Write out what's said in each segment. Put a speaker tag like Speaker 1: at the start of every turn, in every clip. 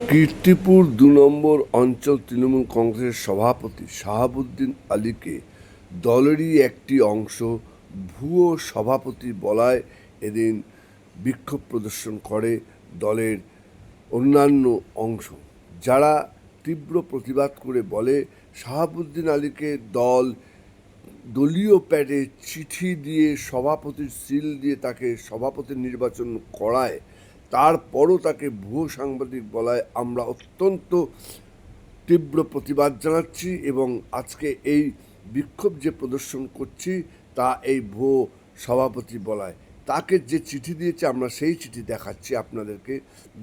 Speaker 1: কীর্তিপুর দু নম্বর অঞ্চল তৃণমূল কংগ্রেসের সভাপতি শাহাবুদ্দিন আলীকে দলেরই একটি অংশ ভুয়ো সভাপতি বলায় এদিন বিক্ষোভ প্রদর্শন করে দলের অন্যান্য অংশ। যারা তীব্র প্রতিবাদ করে বলে, শাহাবুদ্দিন আলীকে দল দলীয় প্যাডে চিঠি দিয়ে সভাপতির সিল দিয়ে তাকে সভাপতি নির্বাচন করায় তারপরও তাকে ভুয়ো সাংবাদিক বলায় আমরা অত্যন্ত তীব্র প্রতিবাদ জানাচ্ছি এবং আজকে এই বিক্ষোভ যে প্রদর্শন করছি তা এই ভুয়ো সভাপতি বলায়। তাকে যে চিঠি দিয়েছে আমরা সেই চিঠি দেখাচ্ছি আপনাদেরকে।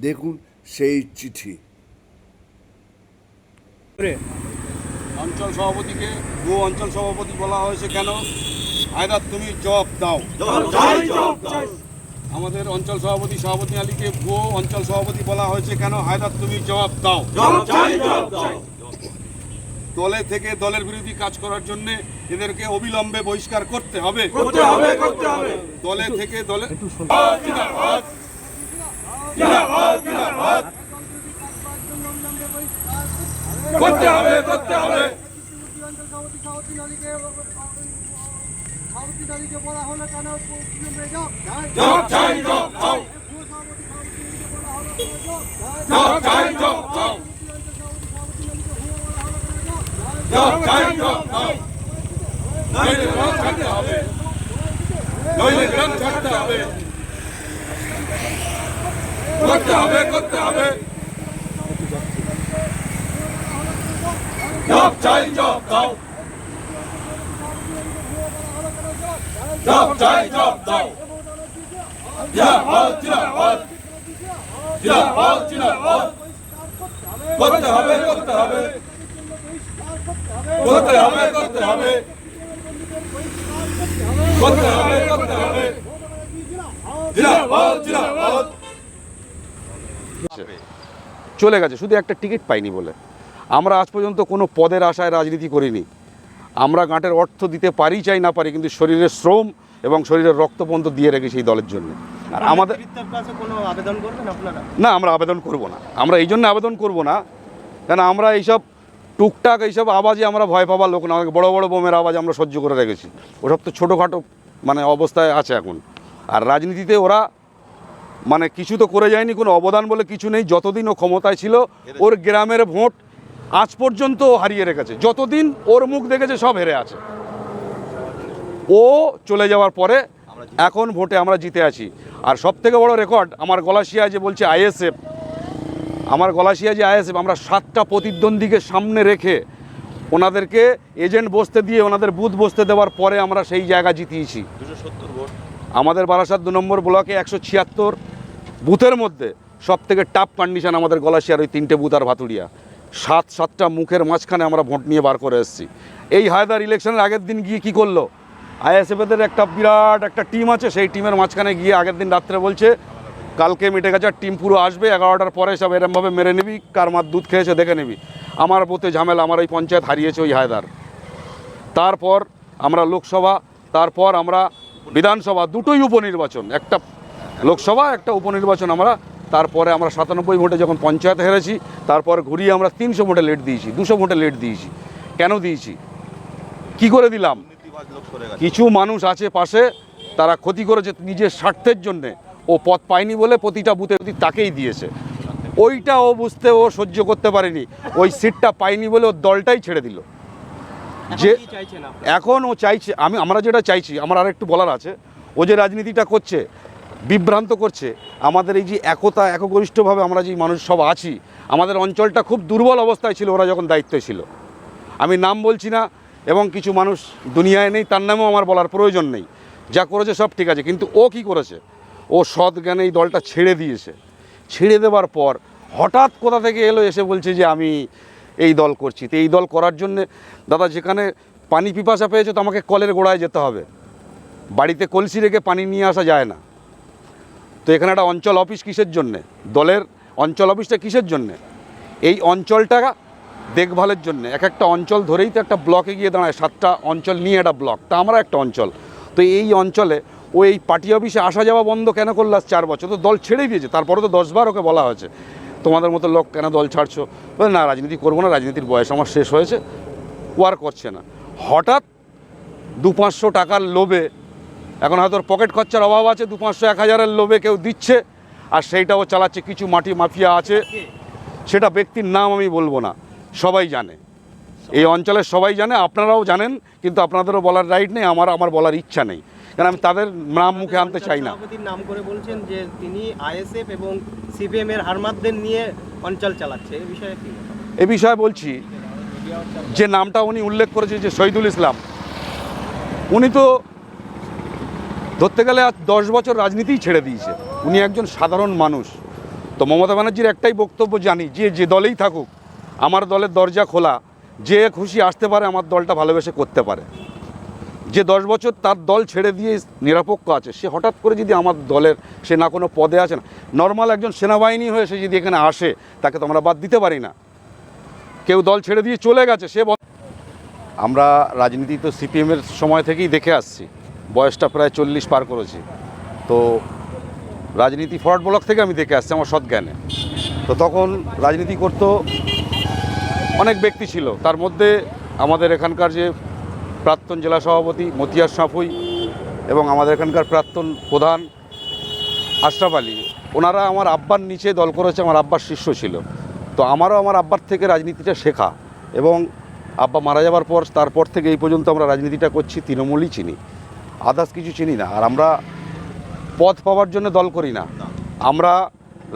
Speaker 1: দেখুন সেই চিঠি।
Speaker 2: অঞ্চল সভাপতিকে ভুয়ো অঞ্চল সভাপতি বলা হয়েছে কেন? আয়দার তুমি জবাব দাও। আমাদের অঞ্চল সভাপতি সভাপতি আলীকে ভুয়ো অঞ্চল সভাপতি বলা হয়েছে কেন? হায়দার তুমি জবাব দাও। দলে থেকে দলের বিরোধী কাজ করার জন্য এদেরকে অবিলম্বে বহিষ্কার করতে হবে। দলে থেকে দলে করতে হবে করতে হবে।
Speaker 3: বলা হলো কেন? জব?
Speaker 2: জবাব চাই জবাব চাও জবাব চাই জবাব চাও জবাব চাই জবাব চাও নইলে গ্রাম ছাড়তে হবে নইলে গ্রাম ছাড়তে হবে। করতে হবে করতে হবে। জব চাই জব দাও
Speaker 4: চলে গেছে, শুধু একটা টিকিট পাইনি বলে। আমরা আজ পর্যন্ত কোনো পদের আশায় রাজনীতি করিনি। আমরা গাঁটের অর্থ দিতে পারি চাই না পারি কিন্তু শরীরের শ্রম এবং শরীরের রক্ত পর্যন্ত দিয়ে রেখেছি এই দলের জন্য। আর আমাদের না আমরা আবেদন করব না। আমরা এই জন্য আবেদন করব না। কেন আমরা এইসব টুকটাক এইসব আওয়াজে আমরা ভয় পাবার লোক না। বড় বড় বোমের আওয়াজ আমরা সহ্য করে রেখেছি। ওসব তো ছোটোখাটো মানে অবস্থায় আছে এখন। আর রাজনীতিতে ওরা মানে কিছু তো করে যায়নি কোনো অবদান বলে কিছু নেই। যতদিন ও ক্ষমতায় ছিল ওর গ্রামের ভোট আজ পর্যন্ত ও হারিয়ে রেখেছে। যতদিন ওর মুখ দেখেছে সব হেরে আছে। ও চলে যাওয়ার পরে এখন ভোটে আমরা জিতে আছি। আর সব থেকে বড় রেকর্ড আমার গলাশিয়া যে বলছে আইএসএফ। আমার গলাশিয়া যে আইএসএফ আমরা সাতটা প্রতিদ্বন্দ্বীকে সামনে রেখে ওনাদেরকে এজেন্ট বসতে দিয়ে ওনাদের বুথ বসতে দেওয়ার পরে আমরা সেই জায়গা জিতিয়েছি। আমাদের বারাসাত দু নম্বর ব্লকে একশো ছিয়াত্তর বুথের মধ্যে সব থেকে টাফ কন্ডিশন আমাদের গলাশিয়ার ওই তিনটে বুথ আর ভাতুড়িয়া। সাত সাতটা মুখের মাঝখানে আমরা ভোট নিয়ে বার করে এসেছি। এই হায়দার ইলেকশনের আগের দিন গিয়ে কি করল? আইএসএফেদের একটা বিরাট একটা টিম আছে, সেই টিমের মাঝখানে গিয়ে আগের দিন রাত্রে বলছে, কালকে মিটে গেছে, টিম পুরো আসবে, এগারোটার পরে সব এরমভাবে মেরে নিবি, কার মার দুধ খেয়েছে দেখে নিবি। আমার বুথে ঝামেলা, আমার ওই পঞ্চায়েত হারিয়েছে ওই হায়দার। তারপর আমরা লোকসভা, তারপর আমরা বিধানসভা, দুটোই উপনির্বাচন, একটা লোকসভা, একটা উপনির্বাচন আমরা তারপরে আমরা সাতানব্বই ভোটে যখন পঞ্চায়েত হেরেছি তারপর ঘুরিয়ে আমরা তিনশো ভোটে লেট দিয়েছি দুশো ভোটে লেট দিয়েছি। কেন দিয়েছি? কি করে দিলাম? কিছু মানুষ আছে পাশে তারা ক্ষতি করেছে নিজের স্বার্থের জন্যে। ও পথ পায়নি বলে প্রতিটা বুথে প্রতি তাকেই দিয়েছে। ওইটা ও বুঝতে ও সহ্য করতে পারেনি। ওই সিটটা পায়নি বলে ওর দলটাই ছেড়ে দিল। যে এখন ও চাইছে আমি আমরা যেটা চাইছি আমার আর একটু বলার আছে। ও যে রাজনীতিটা করছে বিভ্রান্ত করছে। আমাদের এই যে একতা, একগরিষ্ঠভাবে আমরা যে মানুষ সব আছি, আমাদের অঞ্চলটা খুব দুর্বল অবস্থায় ছিল ওরা যখন দায়িত্বে ছিল। আমি নাম বলছি না এবং কিছু মানুষ দুনিয়ায় নেই, তার নামেও আমার বলার প্রয়োজন নেই। যা করেছে সব ঠিক আছে, কিন্তু ও কি করেছে? ও সৎ জ্ঞানে এই দলটা ছেড়ে দিয়েছে। ছেড়ে দেওয়ার পর হঠাৎ কোথা থেকে এলো এসে বলছে যে আমি এই দল করছি। তো এই দল করার জন্যে দাদা যেখানে পানি পিপাসা পেয়েছে তো আমাকে কলের গোড়ায় যেতে হবে। বাড়িতে কলসি রেখে পানি নিয়ে আসা যায় না। তো এখানে একটা অঞ্চল অফিস কিসের জন্যে? দলের অঞ্চল অফিসটা কিসের জন্যে? এই অঞ্চলটা দেখভালের জন্য। এক একটা অঞ্চল ধরেই তো একটা ব্লকে গিয়ে দাঁড়ায়, সাতটা অঞ্চল নিয়ে একটা ব্লক তা আমরা একটা অঞ্চল। তো এই অঞ্চলে ও এই পার্টি অফিসে আসা যাওয়া বন্ধ কেন করল চার বছর? তো দল ছেড়েই দিয়েছে। তারপরে তো দশবার ওকে বলা হয়েছে। তোমাদের মতো লোক কেন দল ছাড়ছো? না, রাজনীতি করব না, রাজনীতির বয়স আমার শেষ হয়েছে। ও আর করছে না। হঠাৎ দু পাঁচশো টাকার লোভে এখন হয়তো পকেট খরচার অভাব আছে দু পাঁচশো এক হাজারের লোভে কেউ দিচ্ছে আর সেইটাও চালাচ্ছে কিছু মাটি মাফিয়া আছে। সেটা ব্যক্তির নাম আমি বলব না সবাই জানে। এই অঞ্চলের সবাই জানে আপনারাও জানেন কিন্তু আপনাদেরও বলার রাইট নেই আমার আমার বলার ইচ্ছা নেই। কারণ আমি তাদের নাম মুখে আনতে চাই না।
Speaker 3: নাম করে বলছেন যে তিনি আইএসএফ এবং সিপিএম এর হারমাতদের নিয়ে অঞ্চল চালাচ্ছে এই বিষয়ে কি
Speaker 4: এ বিষয়ে বলছি যে নামটা উনি উল্লেখ করেছে যে শহীদুল ইসলাম। উনি তো ধরতে গেলে আজ দশ বছর রাজনীতিই ছেড়ে দিয়েছে। উনি একজন সাধারণ মানুষ। তো মমতা ব্যানার্জির একটাই বক্তব্য জানি, যে যে দলেই থাকুক, আমার দলের দরজা খোলা, যে খুশি আসতে পারে, আমার দলটা ভালোবেসে করতে পারে। যে দশ বছর তার দল ছেড়ে দিয়ে নিরাপক্ষ আছে, সে হঠাৎ করে যদি আমার দলের, সে না কোনো পদে আছে না নর্মাল একজন সেনাবাহিনী হয়ে সে যদি এখানে আসে, তাকে তো আমরা বাদ দিতে পারি না। কেউ দল ছেড়ে দিয়ে চলে গেছে, সে আমরা রাজনীতি তো সিপিএমের সময় থেকেই দেখে আসছি। বয়সটা প্রায় চল্লিশ পার করেছি। তো রাজনীতি ফরওয়ার্ড ব্লক থেকে আমি দেখে আসছি আমার সৎজ্ঞানে। তো তখন রাজনীতি করতো অনেক ব্যক্তি ছিল। তার মধ্যে আমাদের এখানকার যে প্রাক্তন জেলা সভাপতি মতিয়ার সাঁপুই এবং আমাদের এখানকার প্রাক্তন প্রধান আশরাফ আলী, ওনারা আমার আব্বার নিচে দল করেছে, আমার আব্বার শিষ্য ছিল। তো আমারও আমার আব্বার থেকে রাজনীতিটা শেখা এবং আব্বা মারা যাওয়ার পর, তারপর থেকে এই পর্যন্ত আমরা রাজনীতিটা করছি, তৃণমূলই চিনি। আদার্স কিছু চিনি না। আর আমরা পথ পাওয়ার জন্য দল করি না। আমরা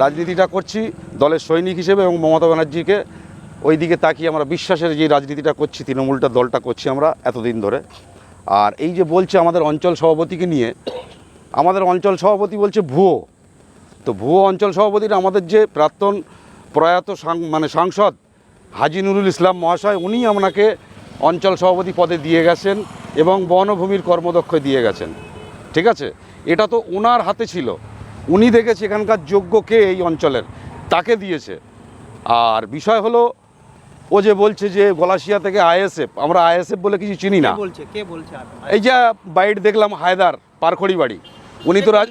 Speaker 4: রাজনীতিটা করছি দলের সৈনিক হিসেবে এবং মমতা ব্যানার্জিকে ওই দিকে তাকিয়ে আমরা বিশ্বাসের যে রাজনীতিটা করছি, তৃণমূলটা দলটা করছি আমরা এতদিন ধরে। আর এই যে বলছে আমাদের অঞ্চল সভাপতিকে নিয়ে, আমাদের অঞ্চল সভাপতি বলছে ভুয়ো। তো ভুয়ো অঞ্চল সভাপতির আমাদের যে প্রাক্তন প্রয়াত মানে সাংসদ হাজি নুরুল ইসলাম মহাশয় উনি আপনাকে অঞ্চল সভাপতি পদে দিয়ে গেছেন এবং বনভূমির কর্মদক্ষ দিয়ে গেছেন। ঠিক আছে? এটা তো ওনার হাতে ছিল। উনি দেখেছে এখানকার যোগ্য কে এই অঞ্চলের তাকে দিয়েছে। আর বিষয় হলো ও যে বলছে যে গলাশিয়া থেকে আইএসএফ আমরা আইএসএফ বলে কিছু চিনি না। এই যে বাইট দেখলাম হায়দার পারখড়ি বাড়ি। উনি তো রাজ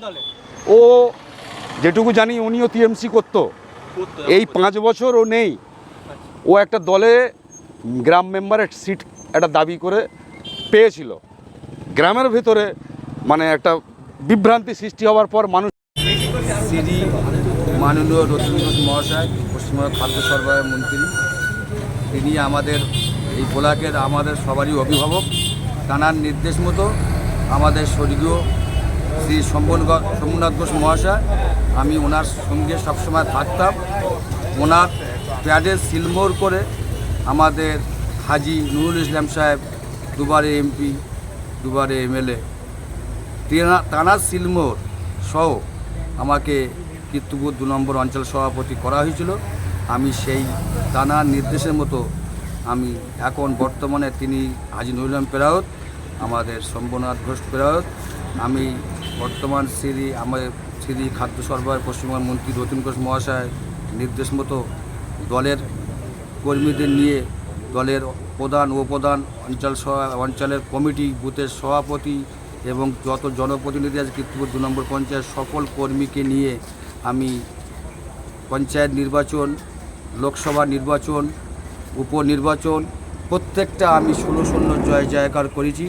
Speaker 4: ও যেটুকু জানি উনিও টিএমসি করতো। এই পাঁচ বছর ও নেই। ও একটা দলে গ্রাম মেম্বারের সিট একটা দাবি করে পেয়েছিল। গ্রামের ভেতরে মানে একটা বিভ্রান্তি সৃষ্টি হওয়ার পর মানুষ
Speaker 5: শ্রী মাননীয় রতন মহাশয় পশ্চিমবঙ্গ খাদ্য সরবরাহের মন্ত্রী, তিনি আমাদের এই ব্লকের আমাদের সবারই অভিভাবক। তানার নির্দেশ মতো আমাদের স্বর্গীয় শ্রী সোমনাথ ঘোষ মহাশয়, আমি ওনার সঙ্গে সবসময় থাকতাম। ওনার প্যাডে সিলমোর করে আমাদের হাজি নুরুল ইসলাম সাহেব, দুবারে এমপি, দুবারে এমএলএ। তেনা- তানার সিলমোর সহ আমাকে কীর্তিপুর দু নম্বর অঞ্চল সভাপতি করা হয়েছিল। আমি সেই তানার নির্দেশের মতো আমি এখন বর্তমানে তিনি হাজি নুরুলাম পেরাউত আমাদের শম্ভনাথ ঘোষ পেরাউত আমি বর্তমান শ্রী আমাদের শ্রী খাদ্য সরবরাহ পশ্চিমবঙ্গ মন্ত্রী রতিন ঘোষ মহাশয় নির্দেশ মতো দলের কর্মীদের নিয়ে দলের প্রধান, উপপ্রধান, অঞ্চল অঞ্চলের কমিটি, বুথের সভাপতি এবং যত জনপ্রতিনিধি আছে কীর্তিপুর দু নম্বর পঞ্চায়েত, সকল কর্মীকে নিয়ে আমি পঞ্চায়েত নির্বাচন, লোকসভা নির্বাচন, উপনির্বাচন, প্রত্যেকটা আমি ষোলো শূন্য জয় জয়কার করেছি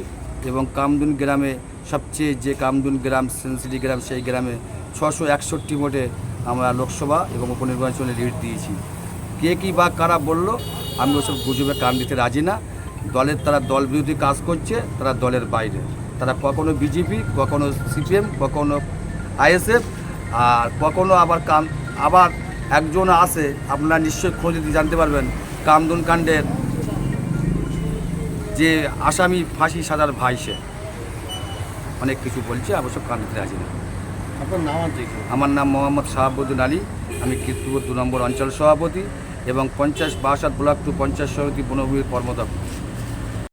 Speaker 5: এবং কামদুন গ্রামে সবচেয়ে যে কামদুন গ্রাম সেন্সিটি গ্রাম, সেই গ্রামে ছশো একষট্টি ভোটে আমরা লোকসভা এবং উপনির্বাচনে লিড দিয়েছি। কে কী বা কারা বলল আমি ওসব গুজবে কান দিতে রাজি না। দলের তারা দল বিরোধী কাজ করছে তারা দলের বাইরে। তারা কখনো বিজেপি কখনো সিপিএম কখনো আইএসএফ আর কখনো আবার কাম আবার একজন আছে আপনারা নিশ্চয়ই খোঁজ দিয়ে জানতে পারবেন কামদুন কাণ্ডের যে আসামি ফাঁসি সাজার ভাই সে। অনেক কিছু বলছে অবশ্য কান দিতে রাজি না? আমার নাম মোহাম্মদ শাহাবুদ্দিন আলী আমি কীর্তিপুর দু নম্বর অঞ্চল সভাপতি। এবং পঞ্চাশ বাসাত ব্লক টু পঞ্চাশ সমিতি বনভূমির কর্মদক্ষ